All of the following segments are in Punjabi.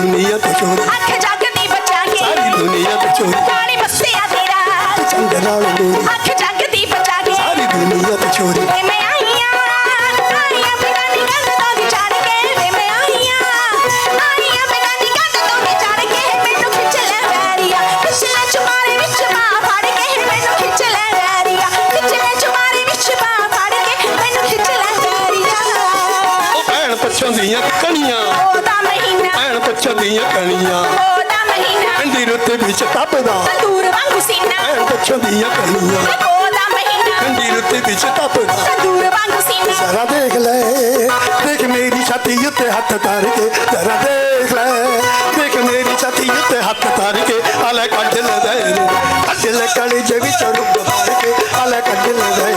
ਦੁਨੀਆ ਤੋਂ ਚੋਰੀ। ਅੱਖ ਜਗਦੀ ਬਚਾ ਕੇ ਸਾਰੀ ਦੁਨੀਆ ਤੋਂ ਚੋਰੀ। ਕਾਲੀ ਮੱਸਿਆ ਦੀ ਰਾਤ। ਚੰਦ ਨਾਲ ਗੋਰੀ ਅੱਖ ਜਗਦੀ ਬਚਾ ਕੇ ਸਾਰੀ ਦੁਨੀਆ ਤੋਂ ਚੋਰੀ। ਵੇ ਮੈਂ ਆਈਆਂ ਆਈਆਂ ਬਗਾਨੀ ਕੰਨ ਤੋਂ ਦੀ ਚੜ ਕੇ। ਵੇ ਮੈਂ ਆਈਆਂ ਆਈਆਂ ਬਗਾਨੀ ਕੰਨ ਤੋਂ ਦੀ ਚੜ ਕੇ। ਮੈਨੂੰ ਖਿੱਚ ਲੈ ਵੈਰੀਆ। ਖਿੱਚ ਲੈ ਚੁਮਾਰੇ ਵਿੱਚ ਬਾਹ ਫੜ ਕੇ। ਮੈਨੂੰ ਖਿੱਚ ਲੈ ਵੈਰੀਆ। ਖਿੱਚ ਲੈ ਚੁਮਾਰੇ ਵਿੱਚ ਬਾਹ ਫੜ ਕੇ। ਮੈਨੂੰ ਖਿੱਚ ਲੈ ਵੈਰੀਆ। ਉਹ ਭੈਣ ਪੱਛੋਂ ਦੀਆਂ ਕਣੀਆਂ ਦੀਆਂ ਕਣੀਆਂ ਉਹਦਾ ਮਹੀਨਾ। ਠੰਡੀ ਰੁੱਤ ਵਿੱਚ ਤਪਦਾ ਤੰਦੂਰ ਵਾਂਗੂ ਸੀਨਾ। ਪੱਛੋਂ ਦੀਆਂ ਕਣੀਆਂ ਉਹਦਾ ਮਹੀਨਾ। ਠੰਡੀ ਰੁੱਤ ਵਿੱਚ ਤਪਦਾ ਤੰਦੂਰ ਵਾਂਗੂ ਸੀਨਾ। ਜ਼ਰਾ ਦੇਖ ਲੈ। ਦੇਖ ਮੇਰੀ ਛਾਤੀ ਉੱਤੇ ਹੱਥ ਧਰ ਕੇ। ਜ਼ਰਾ ਦੇਖ ਲੈ। ਦੇਖ ਮੇਰੀ ਛਾਤੀ ਉੱਤੇ ਹੱਥ ਧਰ ਕੇ। ਆਲੇ ਕੱਢ ਲੈ ਦੇ ਕੱਢ ਲੈ ਕਲੀ ਜੇ ਵਿੱਚ ਰੁੱਗ ਭਰ ਕੇ। ਆਲੇ ਕੱਢ ਲੈ ਦੇ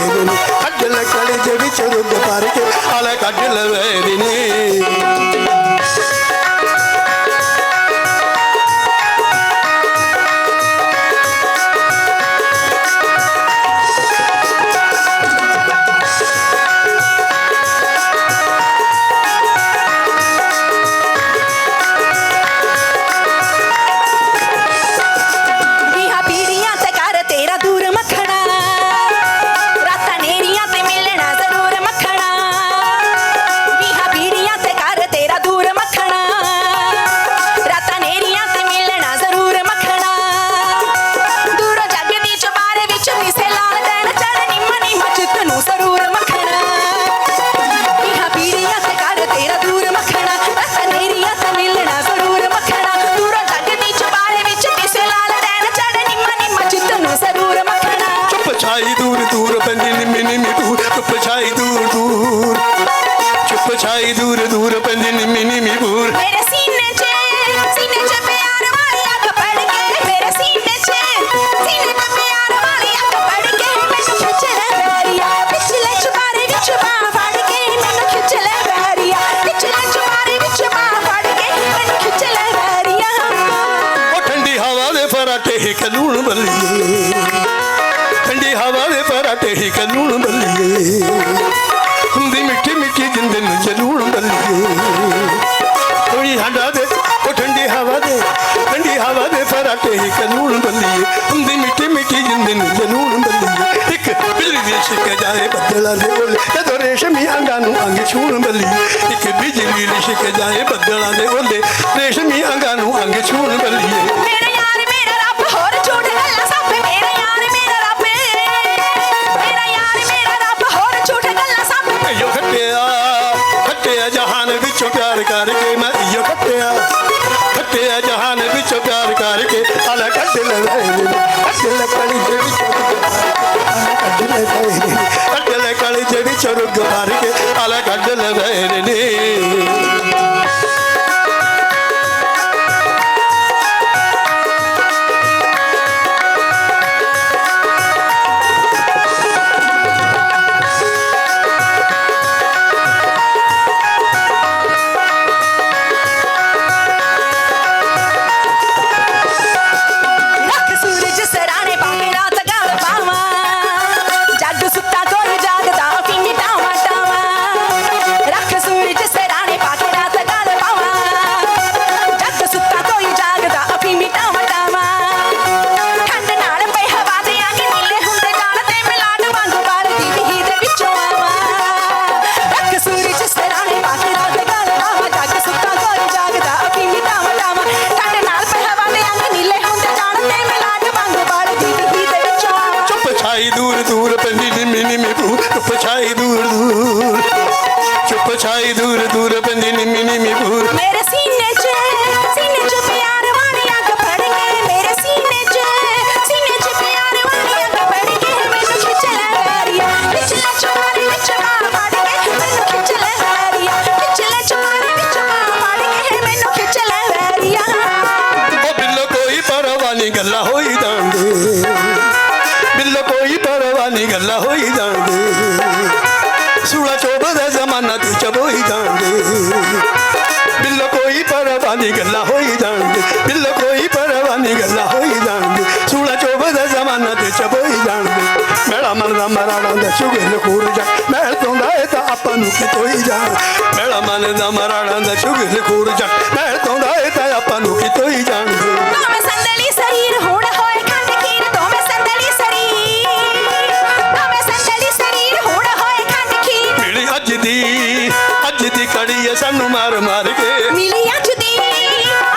ਕੱਢ ਲੈ ਕਲੀ ਜੇ ਵਿੱਚ ਰੁੱਗ ਭਰ ਕੇ। ਆਲੇ ਕੱਢ ਲੈ ਦੇ ਨੀ। ਚੁੱਪ ਛਾਈ ਦੂਰ ਦੂਰ ਪੈਂਦੀ ਨਿੰਮੀ ਨਿੰਮੀ ਦੂਰ ਮੇਰੇ ਸੀਨੇ 'ਚ ਸੀਨੇ 'ਚ ਪਿਆਰ ਵਾਲੀ ਅੱਗ ਪੜ ਕੇ ਮੇਰੇ ਸੀਨੇ 'ਚ ਸੀਨੇ 'ਚ ਪਿਆਰ ਵਾਲੀ ਅੱਗ ਪੜ ਕੇ ਮੈਨੂੰ ਖਿੱਚ ਲੈ ਵੈਰੀਆ ਪਿਛਲੇ ਚੁਬਾਰੇ ਵਿੱਚ ਬਾਹ ਫੜ ਕੇ ਮੈਨੂੰ ਖਿੱਚ ਲੈ ਵੈਰੀਆ ਪਿਛਲੇ ਚੁਬਾਰੇ ਵਿੱਚ ਬਾਹ ਫੜ ਕੇ ਮੈਨੂੰ ਖਿੱਚ ਲੈ ਵੈਰੀਆ ਉਹ ਠੰਡੀ ਹਵਾ ਦੇ ਫਰਾਟੇ ਹੀ ਕਲੂਣ ਬੱਲੀਏ ਠੰਡੀ ਹਵਾ ਦੇ ਦੇ ਫਰਾਟੇ ਹੀ ਕਲੂਣ ਬੱਲੀਏ ਹੁੰਦੀ ਮਿੱਠੀ ਮਿੱਠੀ ਜਿੰਦ ਨੂੰ ਜਲੂਣ ਬੱਲੀਏ ਇੱਕ ਬਿਜਲੀ ਦੀ ਛਿੱਕ ਜਾਏ ਬੱਦਲਾਂ ਦੇ ਓਲੇ ਜਦੋਂ ਰੇਸ਼ਮੀ ਅੰਗਾਂ ਨੂੰ ਅੰਗ ਛੂਣ ਬੱਲੀਏ। ਇੱਕ ਬਿਜਲੀ ਦੀ ਛਿੱਕ ਜਾਏ ਬੱਦਲਾਂ ਦੇ ਓਲੇ ਰੇਸ਼ਮੀ ਅੰਗਾਂ ਨੂੰ ਅੰਗ ਛੂਣ ਖੱਟਿਆ ਖੱਟਿਆ ਜਹਾਨ ਵਿੱਚੋਂ ਕਲੀ ਦੇ ਵਿੱਚੋਂ ਰੁੱਗ ਛਾਈ ਦੂਰ ਦੂਰ ਪੈਂਦੀ ਨਿੰਮੀ ਨਿੰਮੀ ਪੂ ਚੁੱਪ ਛਾਈ ਦੂਰ ਦੂਰ। ਚੁੱਪ ਛਾਈ ਦੂਰ ਦੂਰ ਪੈਂਦੀ ਨਿੰਮੀ ਨਿੰਮੀ ਪੂ ਮੇਰੇ ਸੀਨੇ 'ਚ ਸੀਨੇ 'ਚ ਪਿਆਰ ਵਾਲੀ ਅੱਗ ਫੜ ਕੇ ਮੇਰੇ ਸੀਨੇ 'ਚ ਸੀਨੇ 'ਚ ਪਿਆਰ ਵਾਲੀ ਅੱਗ ਫੜ ਕੇ ਮੈਨੂੰ ਖਿੱਚ ਲੈ ਵੈਰੀਆ ਖਿੱਚ ਲੈ ਚੁਮਾਰੇ ਵਿੱਚ ਬਾਹ ਫੜ ਕੇ ਮੈਨੂੰ ਖਿੱਚ ਲੈ ਵੈਰੀਆ ਖਿੱਚ ਲੈ ਵਿੱਚ ਬਾਹ ਫੜ ਕੇ ਮੈਨੂੰ ਖਿੱਚ ਲੈ ਵੈਰੀਆ ਉਹ ਬਿੱਲੋ ਕੋਈ ਪਰਵਾਹ ਨਹੀਂ ਗੱਲਾਂ ਹੋਈ ਜਾਂਦੇ। ਗੱਲਾਂ ਹੋਈ ਜਾਂਦੇ। ਸੂਲਾ ਚੋਬ ਦਾ ਜ਼ਮਾਨਾ ਤੂੰ ਚਬੋਈ ਜਾਂਦੇ। ਬਿੱਲੋ ਕੋਈ ਪਰਵਾਹ ਗੱਲਾਂ ਹੋਈ ਜਾਂਦੇ। ਬਿੱਲੋ ਕੋਈ ਪਰਵਾਹ ਗੱਲਾਂ ਹੋਈ ਜਾਂਦੇ। ਸੂਲਾ ਚੋਬ ਦਾ ਜ਼ਮਾਨਾ ਤੇ ਚਬੋਈ ਜਾਂਦੇ। ਮੇਰਾ ਮਨ ਦਾ ਮਰਾਣਾ ਦਾ ਚੁਗੇ ਲਕੂਰ ਜਾ। ਮੈਂ ਤੋਂ ਦਾ ਇਹ ਤਾਂ ਆਪਾਂ ਨੂੰ ਕਿਤੋਂ ਹੀ ਜਾਣ ਮੇਲਾ ਮਨ ਦਾ ਮਰਾਣਾ ਦਾ ਚੁਗਲ ਖੂਰ ਜਾ। ਮੈਂ ਤੋਂਦਾ ਏ ਤਾਂ ਆਪਾਂ ਨੂੰ ਕਿਤੋਂ ਹੀ ਸਾਨੂੰ ਮਾਰ ਮਾਰ ਕੇ। ਮਿਲੀ ਅੱਜ ਦੀ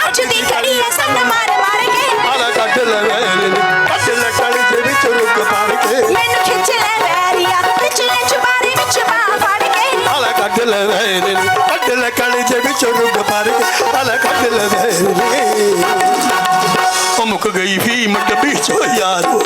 ਅੱਜ ਦੀ ਘੜੀ ਐ ਸੰਨ ਮਾਰ ਮਾਰ ਕੇ। ਆਲਾ ਕੱਢ ਲੈ ਵੈਲ ਕੱਢ ਲੈ ਕੜੀ ਦੇ ਵਿੱਚ ਰੁੱਗ ਪਾੜ ਕੇ। ਮੈਨੂੰ ਖਿੱਚ ਲੈ ਵੈਰੀਆ ਵਿਚਲੇ ਚੁਬਾਰੇ ਵਿੱਚ ਬਾਹ ਫੜ ਕੇ। ਆਲਾ ਕੱਢ ਲੈ ਵੈਲ ਕੱਢ ਲੈ ਕੜੀ ਦੇ ਵਿੱਚ ਰੁੱਗ ਪਾੜ ਕੇ। ਆਲਾ ਕੱਢ ਲੈ ਵੈਲ ਉਹ ਮੁੱਕ ਗਈ ਫੀ ਮੱਟ ਵਿੱਚੋਂ ਯਾਰੋ।